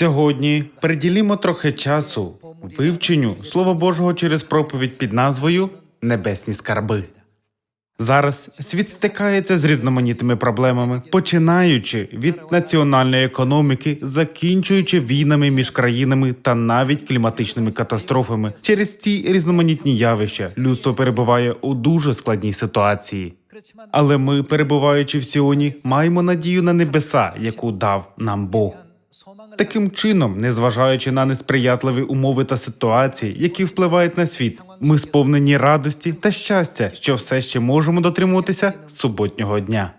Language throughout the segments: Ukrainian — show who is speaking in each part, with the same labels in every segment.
Speaker 1: Сьогодні приділімо трохи часу вивченню Слова Божого через проповідь під назвою Небесні скарби. Зараз світ стикається з різноманітними проблемами, починаючи від національної економіки, закінчуючи війнами між країнами та навіть кліматичними катастрофами. Через ці різноманітні явища людство перебуває у дуже складній ситуації. Але ми, перебуваючи в Сіоні, маємо надію на небеса, яку дав нам Бог. Таким чином, незважаючи на несприятливі умови та ситуації, які впливають на світ, ми сповнені радості та щастя, що все ще можемо дотримуватися суботнього дня.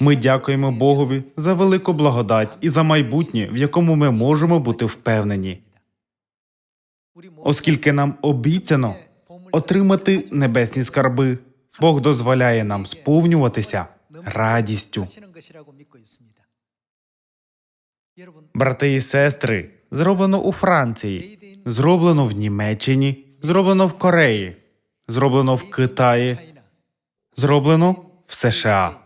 Speaker 1: Ми дякуємо Богові за велику благодать і за майбутнє, в якому ми можемо бути впевнені, оскільки нам обіцяно отримати небесні скарби. Бог дозволяє нам сповнюватися радістю. Брати і сестри, зроблено у Франції, зроблено в Німеччині, зроблено в Кореї, зроблено в Китаї, зроблено в США.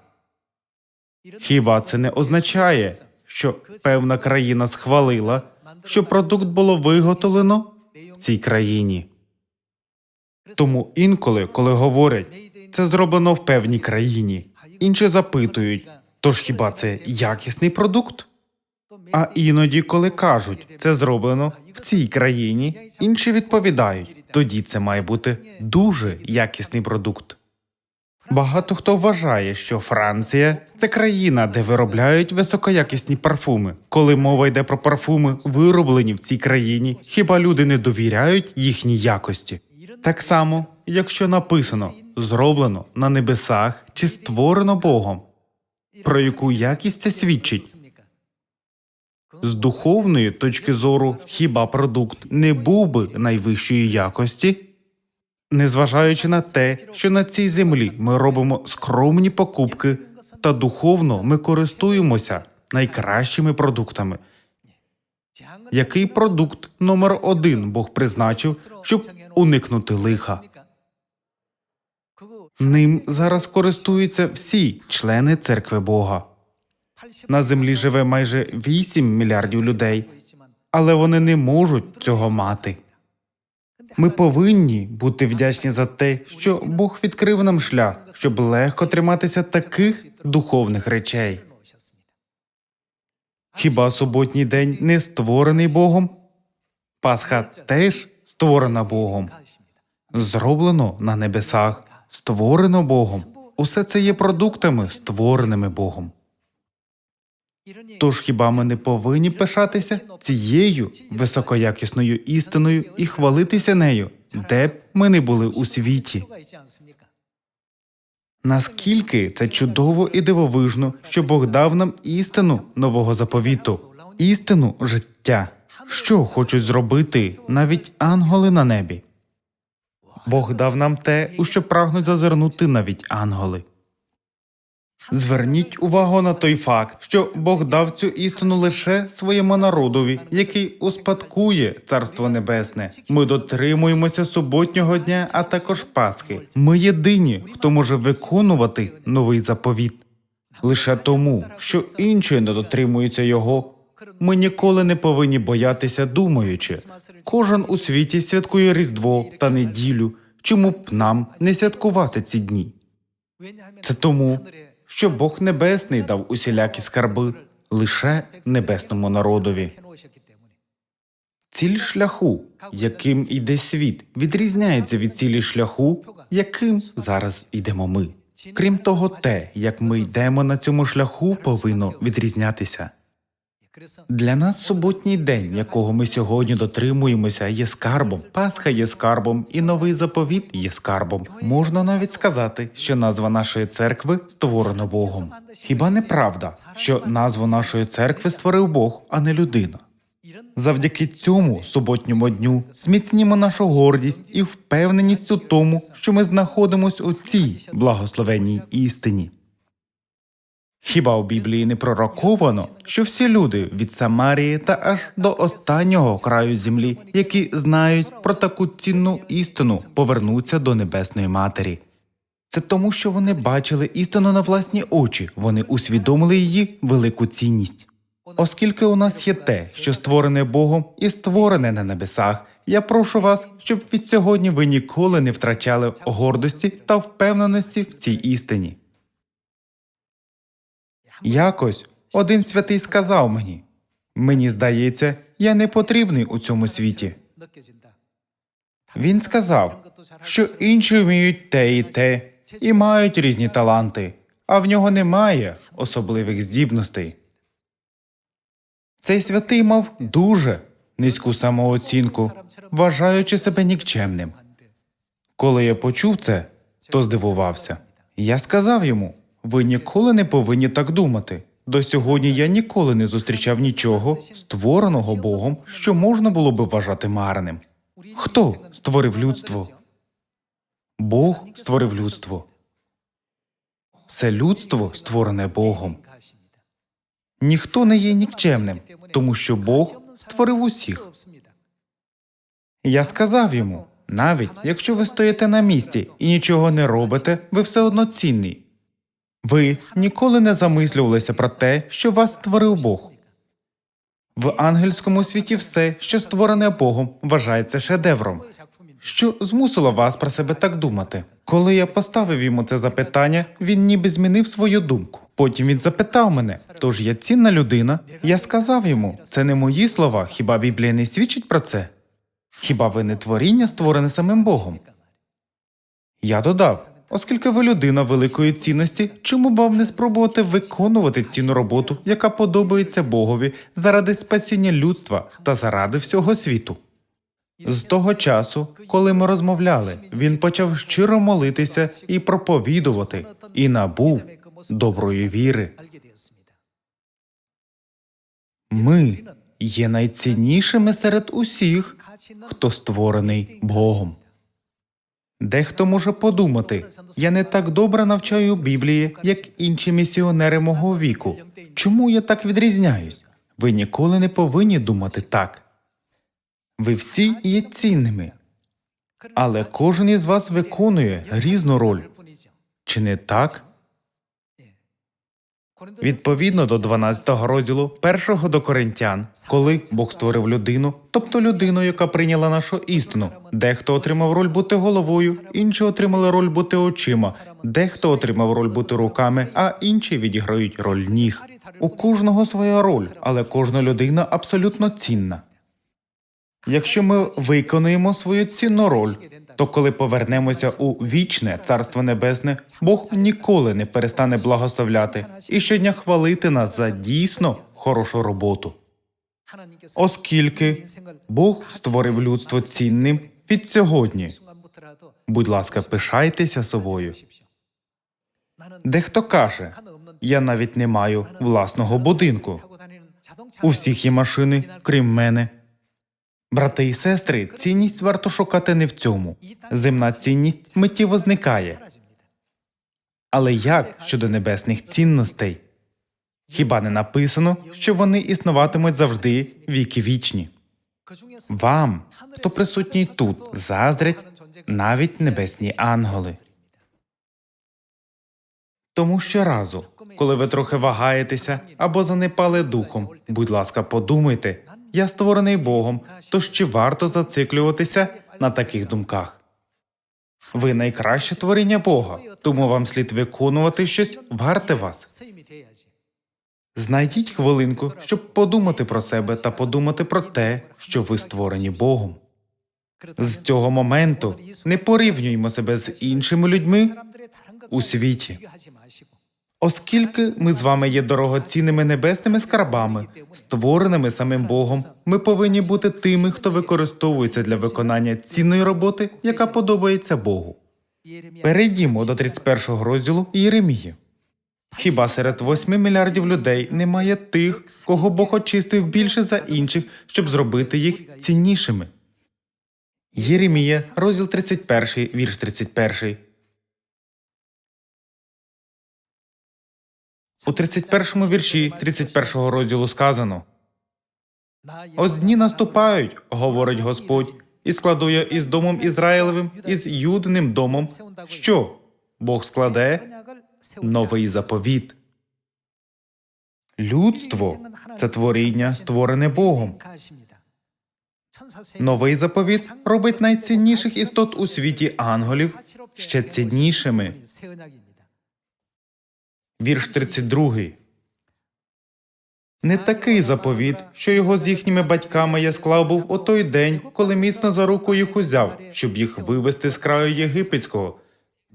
Speaker 1: Хіба це не означає, що певна країна схвалила, що продукт було виготовлено в цій країні? Тому інколи, коли говорять, це зроблено в певній країні, інші запитують, тож хіба це якісний продукт? А іноді, коли кажуть, це зроблено в цій країні, інші відповідають, тоді це має бути дуже якісний продукт. Багато хто вважає, що Франція це країна, де виробляють високоякісні парфуми. Коли мова йде про парфуми, вироблені в цій країні, хіба люди не довіряють їхній якості? Так само, якщо написано зроблено на небесах чи створено Богом, про яку якість це свідчить? З духовної точки зору, хіба продукт не був би найвищої якості? Незважаючи на те, що на цій землі ми робимо скромні покупки, та духовно ми користуємося найкращими продуктами. Який продукт номер один Бог призначив, щоб уникнути лиха? Ним зараз користуються всі члени церкви Бога. На землі живе майже 8 мільярдів людей, але вони не можуть цього мати. Ми повинні бути вдячні за те, що Бог відкрив нам шлях, щоб легко триматися таких духовних речей. Хіба суботній день не створений Богом? Пасха теж створена Богом, зроблено на небесах, створено Богом. Усе це є продуктами, створеними Богом. Тож хіба ми не повинні пишатися цією високоякісною істиною і хвалитися нею, де б ми не були у світі? Наскільки це чудово і дивовижно, що Бог дав нам істину нового заповіту, істину життя. Що хочуть зробити навіть ангели на небі? Бог дав нам те, у що прагнуть зазирнути навіть ангели. Зверніть увагу на той факт, що Бог дав цю істину лише своєму народові, який успадкує Царство Небесне. Ми дотримуємося суботнього дня, а також Пасхи. Ми єдині, хто може виконувати новий заповіт. Лише тому, що інші не дотримуються його. Ми ніколи не повинні боятися, думаючи. Кожен у світі святкує Різдво та неділю. Чому б нам не святкувати ці дні? Це тому, що Бог Небесний дав усілякі скарби лише небесному народові. Ціль шляху, яким іде світ, відрізняється від цілі шляху, яким зараз йдемо ми. Крім того, те, як ми йдемо на цьому шляху, повинно відрізнятися. Для нас суботній день, якого ми сьогодні дотримуємося, є скарбом. Пасха є скарбом, і новий заповіт є скарбом. Можна навіть сказати, що назва нашої церкви створена Богом. Хіба не правда, що назву нашої церкви створив Бог, а не людина? Завдяки цьому суботньому дню зміцнімо нашу гордість і впевненість у тому, що ми знаходимося у цій благословенній істині. Хіба у Біблії не пророковано, що всі люди від Самарії та аж до останнього краю землі, які знають про таку цінну істину, повернуться до Небесної Матері? Це тому, що вони бачили істину на власні очі, вони усвідомили її велику цінність. Оскільки у нас є те, що створене Богом і створене на небесах, я прошу вас, щоб від сьогодні ви ніколи не втрачали гордості та впевненості в цій істині. Якось один святий сказав мені: мені здається, я не потрібний у цьому світі. Він сказав, що інші вміють те і те, і мають різні таланти, а в нього немає особливих здібностей. Цей святий мав дуже низьку самооцінку, вважаючи себе нікчемним. Коли я почув це, то здивувався. Я сказав йому: ви ніколи не повинні так думати. До сьогодні я ніколи не зустрічав нічого, створеного Богом, що можна було би вважати марним. Хто створив людство? Бог створив людство. Все людство створене Богом. Ніхто не є нікчемним, тому що Бог створив усіх. Я сказав йому: навіть якщо ви стоїте на місці і нічого не робите, ви все одно цінний. Ви ніколи не замислювалися про те, що вас створив Бог. В ангельському світі все, що створене Богом, вважається шедевром. Що змусило вас про себе так думати? Коли я поставив йому це запитання, він ніби змінив свою думку. Потім він запитав мене: тож я цінна людина. Я сказав йому, це не мої слова, хіба Біблія не свідчить про це? Хіба ви не творіння створене самим Богом? Я додав: оскільки ви людина великої цінності, чому б вам не спробувати виконувати цінну роботу, яка подобається Богові заради спасіння людства та заради всього світу? З того часу, коли ми розмовляли, він почав щиро молитися і проповідувати, і набув доброї віри. Ми є найціннішими серед усіх, хто створений Богом. Дехто може подумати, я не так добре навчаю Біблії, як інші місіонери мого віку. Чому я так відрізняюсь? Ви ніколи не повинні думати так. Ви всі є цінними, але кожен із вас виконує різну роль. Чи не так? Відповідно до 12 розділу першого до Коринтян, коли Бог створив людину, тобто людину, яка прийняла нашу істину, дехто отримав роль бути головою, інші отримали роль бути очима, дехто отримав роль бути руками, а інші відіграють роль ніг. У кожного своя роль, але кожна людина абсолютно цінна. Якщо ми виконуємо свою цінну роль, то коли повернемося у вічне царство небесне, Бог ніколи не перестане благословляти і щодня хвалити нас за дійсно хорошу роботу. Оскільки Бог створив людство цінним від сьогодні. Будь ласка, пишайтеся собою. Дехто каже, я навіть не маю власного будинку. У всіх є машини, крім мене. Брати і сестри, цінність варто шукати не в цьому. Земна цінність миттєво зникає. Але як щодо небесних цінностей? Хіба не написано, що вони існуватимуть завжди віки вічні? Вам, хто присутній тут, заздрять навіть небесні ангели. Тому щоразу, коли ви трохи вагаєтеся або занепали духом, будь ласка, подумайте, я створений Богом, тож чи варто зациклюватися на таких думках? Ви найкраще творіння Бога, тому вам слід виконувати щось варте вас. Знайдіть хвилинку, щоб подумати про себе та подумати про те, що ви створені Богом. З цього моменту не порівнюймо себе з іншими людьми у світі. Оскільки ми з вами є дорогоцінними небесними скарбами, створеними самим Богом, ми повинні бути тими, хто використовується для виконання цінної роботи, яка подобається Богу. Перейдімо до 31 розділу Єремії. Хіба серед 8 мільярдів людей немає тих, кого Бог очистив більше за інших, щоб зробити їх ціннішими? Єремія, розділ 31, вірш 31. У 31 вірші 31 розділу сказано Ось дні наступають, говорить Господь, і складу я із домом Ізраїлевим, із юдним домом. Що? Бог складе новий заповіт. Людство це творіння, створене Богом. Новий заповіт робить найцінніших істот у світі ангелів ще ціннішими. Вірш 32. Не такий заповіт, що його з їхніми батьками я склав був у той день, коли міцно за руку їх узяв, щоб їх вивести з краю єгипетського.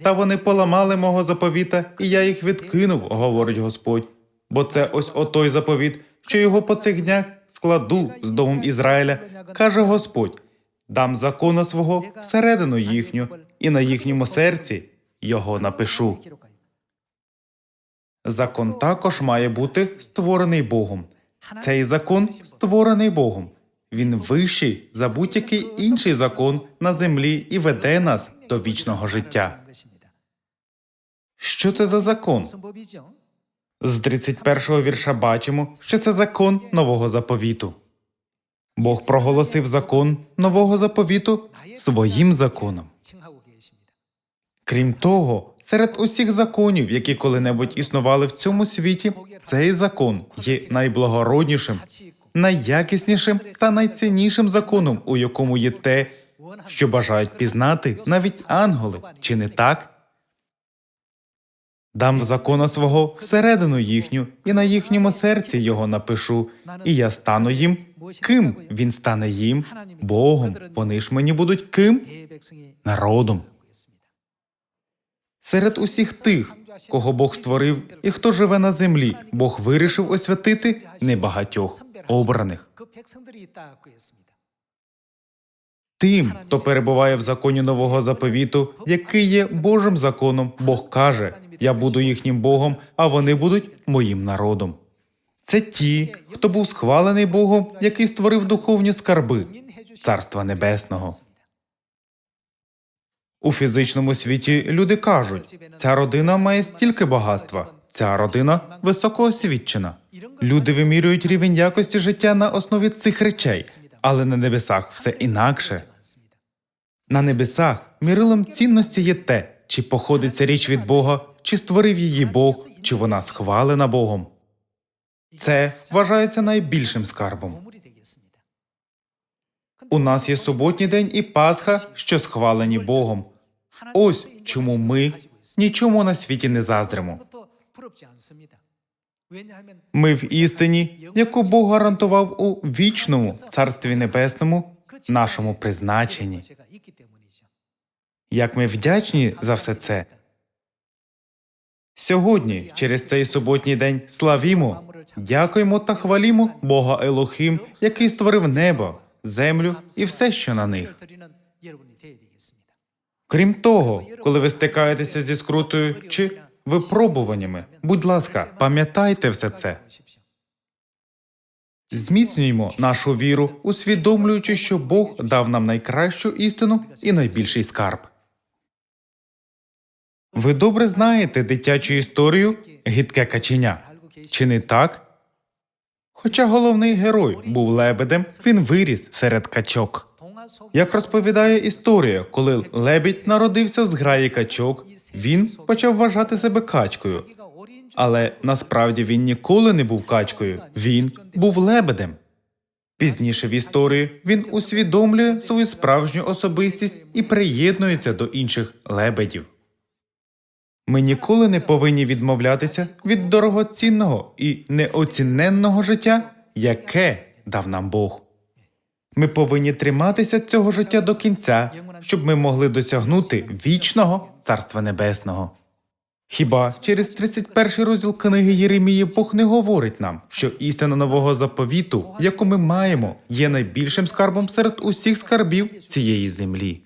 Speaker 1: Та вони поламали мого заповіта, і я їх відкинув, говорить Господь. Бо це ось отой заповіт, що його по цих днях складу з домом Ізраїля, каже Господь. Дам закона свого всередину їхню, і на їхньому серці його напишу. Закон також має бути створений Богом. Цей закон створений Богом. Він вищий за будь-який інший закон на землі і веде нас до вічного життя. Що це за закон? З 31-го вірша бачимо, що це закон нового заповіту. Бог проголосив закон нового заповіту своїм законом. Крім того, серед усіх законів, які коли-небудь існували в цьому світі, цей закон є найблагороднішим, найякіснішим та найціннішим законом, у якому є те, що бажають пізнати навіть ангели, чи не так? Дам закона свого всередину їхню, і на їхньому серці його напишу, і я стану їм. Ким він стане їм? Богом. Вони ж мені будуть ким? Народом. Серед усіх тих, кого Бог створив і хто живе на землі, Бог вирішив освятити небагатьох обраних. Тим, хто перебуває в законі нового заповіту, який є Божим законом, Бог каже: Я буду їхнім Богом, а вони будуть моїм народом. Це ті, хто був схвалений Богом, який створив духовні скарби Царства Небесного. У фізичному світі люди кажуть, ця родина має стільки багатства, ця родина високоосвічена. Люди вимірюють рівень якості життя на основі цих речей, але на небесах все інакше. На небесах мірилом цінності є те, чи походить ця річ від Бога, чи створив її Бог, чи вона схвалена Богом. Це вважається найбільшим скарбом. У нас є суботній день і Пасха, що схвалені Богом. Ось чому ми нічому на світі не заздримо. Ми в істині, яку Бог гарантував у вічному царстві небесному, нашому призначенні. Як ми вдячні за все це. Сьогодні, через цей суботній день, славімо, дякуємо та хвалімо Бога Елохим, який створив небо, землю і все, що на них. Крім того, коли ви стикаєтеся зі скрутою чи випробуваннями, будь ласка, пам'ятайте все це. Зміцнюємо нашу віру, усвідомлюючи, що Бог дав нам найкращу істину і найбільший скарб. Ви добре знаєте дитячу історію гидке каченя. Чи не так? Хоча головний герой був лебедем, він виріс серед качок. Як розповідає історія, коли лебідь народився в зграї качок, він почав вважати себе качкою. Але насправді він ніколи не був качкою, він був лебедем. Пізніше в історії він усвідомлює свою справжню особистість і приєднується до інших лебедів. Ми ніколи не повинні відмовлятися від дорогоцінного і неоціненного життя, яке дав нам Бог. Ми повинні триматися цього життя до кінця, щоб ми могли досягнути вічного Царства Небесного. Хіба через 31 розділ книги Єремії Бог не говорить нам, що істина нового заповіту, яку ми маємо, є найбільшим скарбом серед усіх скарбів цієї землі?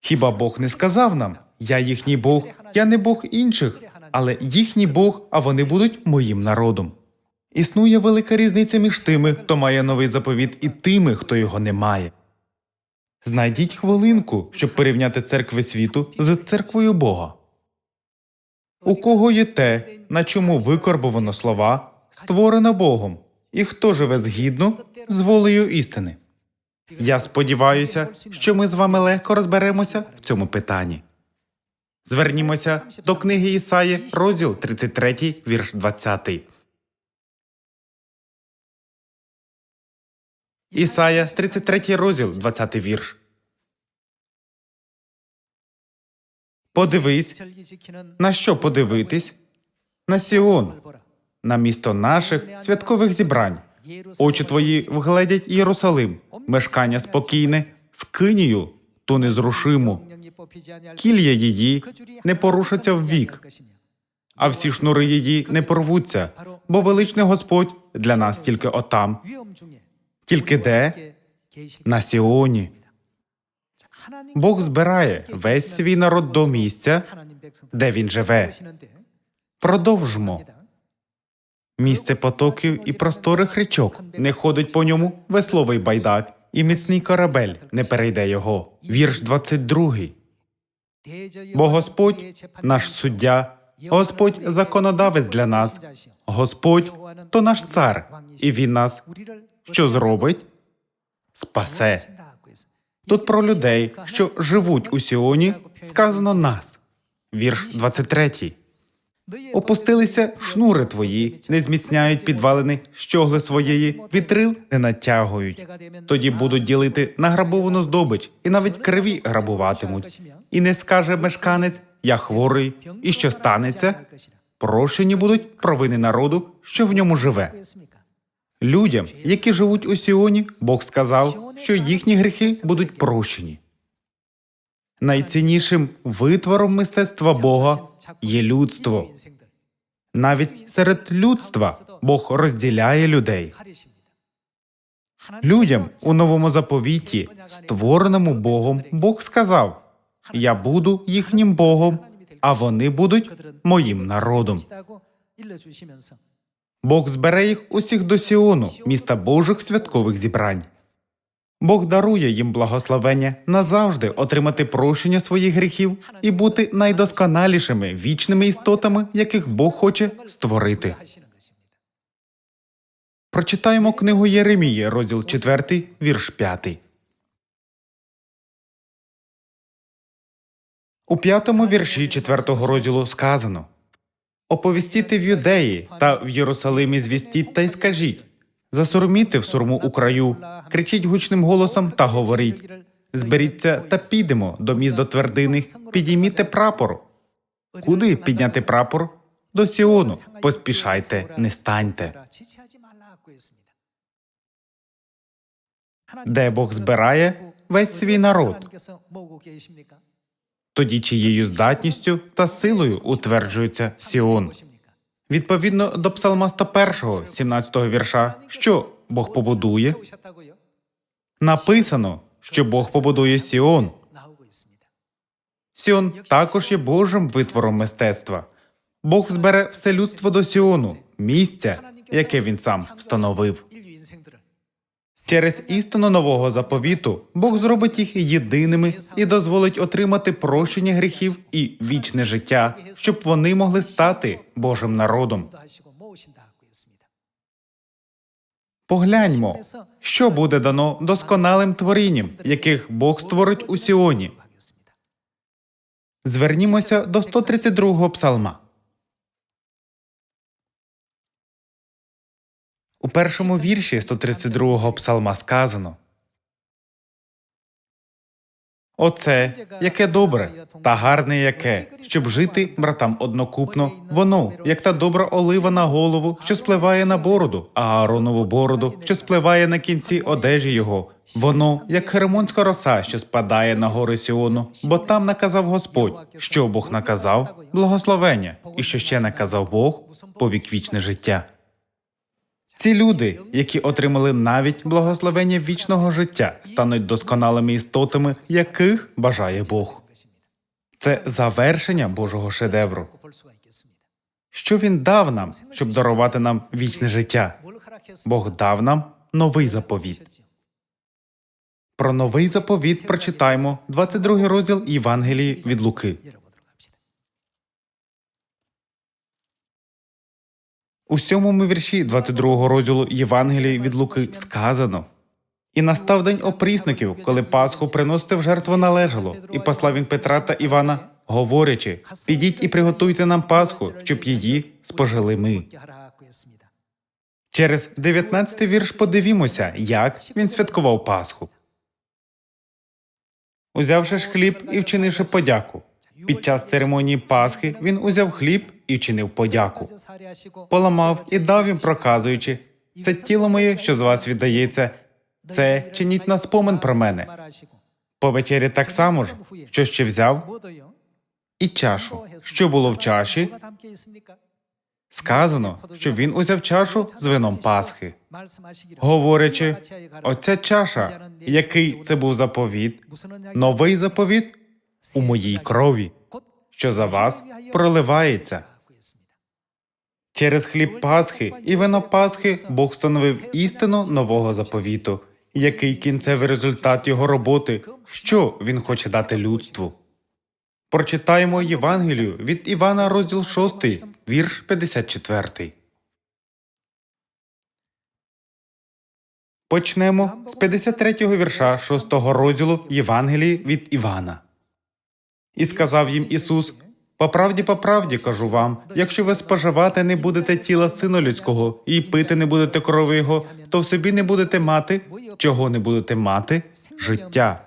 Speaker 1: Хіба Бог не сказав нам Я їхній Бог, я не Бог інших, але їхній Бог, а вони будуть моїм народом. Існує велика різниця між тими, хто має новий заповіт, і тими, хто його не має. Знайдіть хвилинку, щоб порівняти церкви світу з церквою Бога. У кого є те, на чому викорбовано слова, створено Богом, і хто живе згідно з волею істини. Я сподіваюся, що ми з вами легко розберемося в цьому питанні. Звернімося до книги Ісаї, розділ 33, вірш 20. Ісая, 33 розділ, 20 вірш. Подивись, на що подивитись? На Сіон, на місто наших святкових зібрань. Очі твої вгледять Єрусалим, мешкання спокійне, скинію, то незрушиму. Кілья її не порушаться ввік, а всі шнури її не порвуться, бо величний Господь для нас тільки отам,
Speaker 2: Тільки де?
Speaker 1: на Сіоні. Бог збирає весь свій народ до місця, де він живе. Продовжмо. Місце потоків і просторих річок не ходить по ньому весловий байдак, і міцний корабель не перейде його. Вірш 22.
Speaker 2: Бо Господь наш
Speaker 1: суддя, Господь законодавець для нас, Господь то наш цар, і він нас що зробить? Спасе. Тут про людей, що живуть у Сіоні, сказано нас. Вірш 23. Опустилися шнури твої, не зміцняють підвалини щогли своєї, вітрил не натягують. Тоді будуть ділити награбовану здобич, і навіть криві грабуватимуть. І не скаже мешканець, я хворий, і що станеться? Прощені будуть провини народу, що в ньому живе. Людям, які живуть у Сіоні, Бог сказав, що їхні гріхи будуть прощені. Найціннішим витвором мистецтва Бога є людство. Навіть серед людства Бог розділяє людей. Людям у новому заповіті, створеному Богом, Бог сказав: Я буду їхнім Богом, а вони будуть моїм народом. Бог збере їх усіх до Сіону, міста Божих святкових зібрань. Бог дарує їм благословення назавжди отримати прощення своїх гріхів і бути найдосконалішими вічними істотами, яких Бог хоче створити. Прочитаємо книгу Єремії, розділ 4, вірш 5. У п'ятому вірші четвертого розділу сказано Оповістіте в Юдеї та в Єрусалимі звістіть та й скажіть засороміти в сурму у краю, кричіть гучним голосом та говоріть зберіться та підемо до міст до твердини, підійміте прапор. Куди підняти прапор? До Сіону. Поспішайте, не станьте. Де Бог збирає весь свій народ. Тоді чиєю здатністю та силою утверджується Сіон. Відповідно до Псалма 101, 17 вірша, що Бог побудує, написано, що Бог побудує Сіон. Сіон також є Божим витвором мистецтва. Бог збере все людство до Сіону, місця, яке він сам встановив. Через істину нового заповіту Бог зробить їх єдиними і дозволить отримати прощення гріхів і вічне життя, щоб вони могли стати Божим народом. Погляньмо, що буде дано досконалим творінням, яких Бог створить у Сіоні. Звернімося до 132-го псалма. У першому вірші 132-го псалма сказано Оце яке добре та гарне яке, щоб жити братам однокупно. Воно, як та добра олива на голову, що спливає на бороду, а Ааронову бороду, що спливає на кінці одежі його. Воно, як херемонська роса, що спадає на гори Сіону, бо там наказав Господь, що Бог наказав благословення, і що ще наказав Бог повіквічне життя. Ці люди, які отримали навіть благословення вічного життя, стануть досконалими істотами, яких бажає Бог. Це завершення Божого шедевру. Що він дав нам, щоб дарувати нам вічне життя? Бог дав нам новий заповіт. Про новий заповіт прочитаємо 22 розділ Євангелії від Луки. У сьомому вірші 22 розділу Євангелії від Луки сказано І настав день опрісників, коли Пасху приносити в жертву належало, і послав він Петра та Івана, говорячи: Підіть і приготуйте нам Пасху, щоб її спожили ми. Через 19 вірш подивімося, як він святкував Пасху. Узявши ж хліб і вчинивши подяку. Під час церемонії Пасхи він узяв хліб і вчинив подяку. Поламав і дав їм, проказуючи: це тіло моє, що з вас віддається. Це чиніть на спомин про мене. По вечері так само ж, що ще взяв, і чашу. Що було в чаші? Сказано, що він узяв чашу з вином Пасхи, говорячи, оця чаша, який це був заповіт, новий заповіт у моїй крові, що за вас проливається. Через хліб Пасхи і вино Пасхи Бог встановив істину нового заповіту, який кінцевий результат його роботи, що він хоче дати людству. Прочитаємо Євангелію від Івана, розділ 6, вірш 54. Почнемо з 53-го вірша 6-го розділу Євангелії від Івана. І сказав їм Ісус: По правді, по правді кажу вам, якщо ви споживати не будете тіла сина людського і пити не будете крови його, то в собі не будете мати, чого не будете мати життя.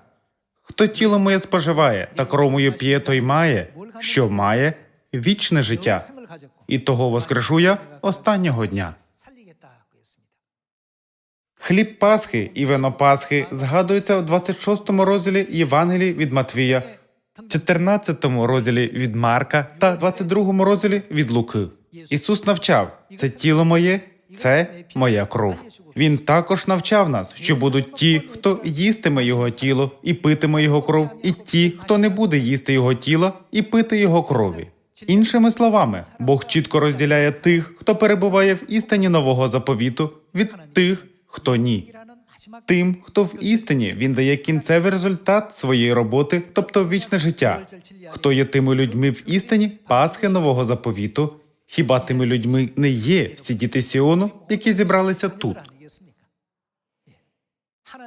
Speaker 1: Хто тіло моє споживає та кров мою п'є, той має, що має вічне життя, і того воскрешу я останнього дня. Хліб Пасхи і вино Пасхи згадуються у 26 розділі Євангелії від Матвія, 14 розділі від Марка та 22 розділі від Луки. Ісус навчав: це тіло моє, це моя кров. Він також навчав нас, що будуть ті, хто їстиме його тіло і питиме його кров, і ті, хто не буде їсти його тіла і пити його крові. Іншими словами, Бог чітко розділяє тих, хто перебуває в істині нового заповіту, від тих, хто ні. Тим, хто в істині, він дає кінцевий результат своєї роботи, тобто вічне життя. Хто є тими людьми в істині Пасхи нового заповіту? Хіба тими людьми не є всі діти Сіону, які зібралися тут?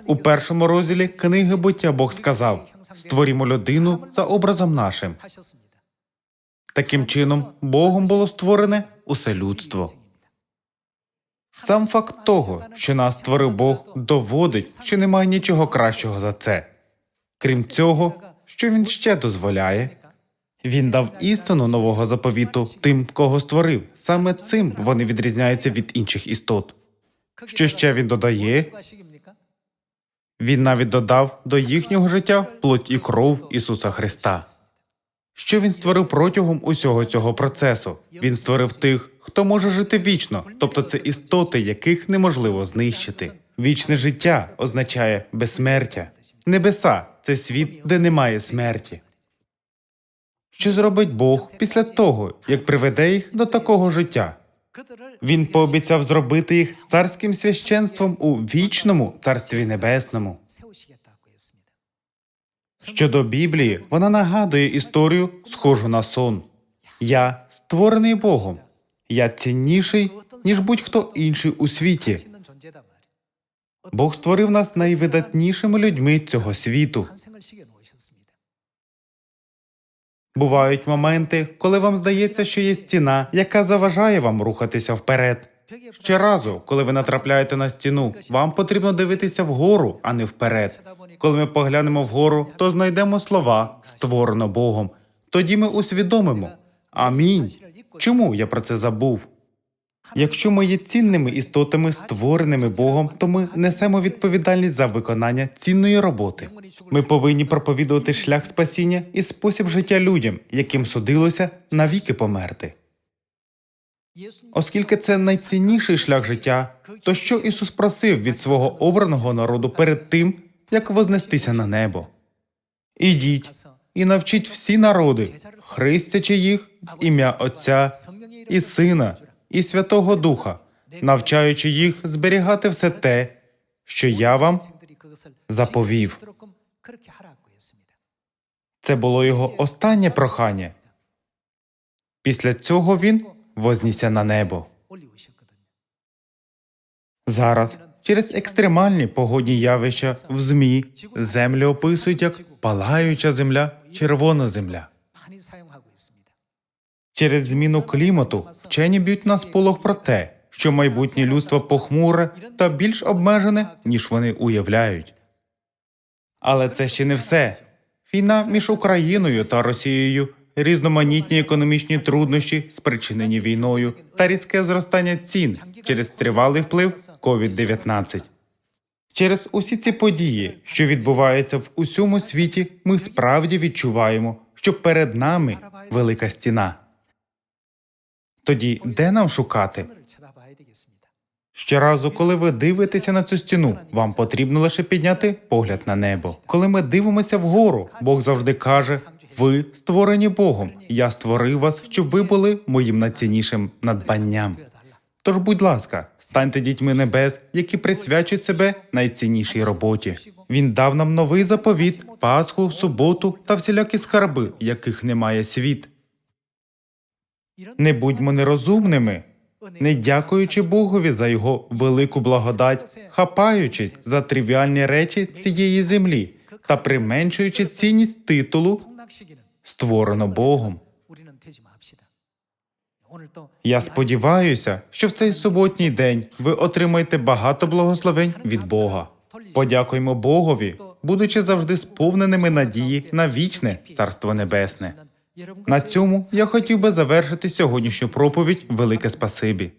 Speaker 1: У першому розділі книги буття Бог сказав: створімо людину за образом нашим. Таким чином, Богом було створене усе людство. Сам факт того, що нас створив Бог, доводить, що немає нічого кращого за це. Крім цього, що він ще дозволяє, він дав істину нового заповіту тим, кого створив. Саме цим вони відрізняються від інших істот. Що ще він додає? Він навіть додав до їхнього життя плоть і кров Ісуса Христа. Що він створив протягом усього цього процесу? Він створив тих, хто може жити вічно, тобто це істоти, яких неможливо знищити. Вічне життя означає безсмертя. Небеса це світ, де немає смерті. Що зробить Бог після того, як приведе їх до такого життя? Він пообіцяв зробити їх царським священством у вічному царстві небесному. Щодо Біблії, вона нагадує історію, схожу на сон. Я створений Богом. Я цінніший, ніж будь-хто інший у світі. Бог створив нас найвидатнішими людьми цього світу. Бувають моменти, коли вам здається, що є стіна, яка заважає вам рухатися вперед. Щоразу, коли ви натрапляєте на стіну, вам потрібно дивитися вгору, а не вперед. Коли ми поглянемо вгору, то знайдемо слова створено Богом. Тоді ми усвідомимо. Амінь. Чому я про це забув? Якщо ми є цінними істотами, створеними Богом, то ми несемо відповідальність за виконання цінної роботи. Ми повинні проповідувати шлях спасіння і спосіб життя людям, яким судилося навіки померти. Оскільки це найцінніший шлях життя, то що Ісус просив від свого обраного народу перед тим, як вознестися на небо? Ідіть і навчіть всі народи, хрестячи їх в ім'я Отця і Сина і Святого Духа, навчаючи їх зберігати все те, що я вам заповів. Це було його останнє прохання. Після цього він вознісся на небо. Зараз через екстремальні погодні явища в ЗМІ землю описують як палаюча земля, червона земля. Через зміну клімату вчені б'ють на сполох про те, що майбутнє людство похмуре та більш обмежене, ніж вони уявляють. Але це ще не все. Війна між Україною та Росією, різноманітні економічні труднощі, спричинені війною, та різке зростання цін через тривалий вплив COVID-19. Через усі ці події, що відбуваються в усьому світі, ми справді відчуваємо, що перед нами велика стіна. Тоді де нам шукати? Щоразу, коли ви дивитеся на цю стіну, вам потрібно лише підняти погляд на небо. Коли ми дивимося вгору, Бог завжди каже: ви створені Богом. Я створив вас, щоб ви були моїм найціннішим надбанням. Тож, будь ласка, станьте дітьми небес, які присвячують себе найціннішій роботі. Він дав нам новий заповіт, Пасху, суботу та всілякі скарби, яких немає світ. Не будьмо нерозумними, не дякуючи Богові за його велику благодать, хапаючись за тривіальні речі цієї землі та применшуючи цінність титулу, створено Богом. Я сподіваюся, що в цей суботній день ви отримаєте багато благословень від Бога. Подякуємо Богові, будучи завжди сповненими надії на вічне Царство Небесне. На цьому я хотів би завершити сьогоднішню проповідь Велике Спасибі.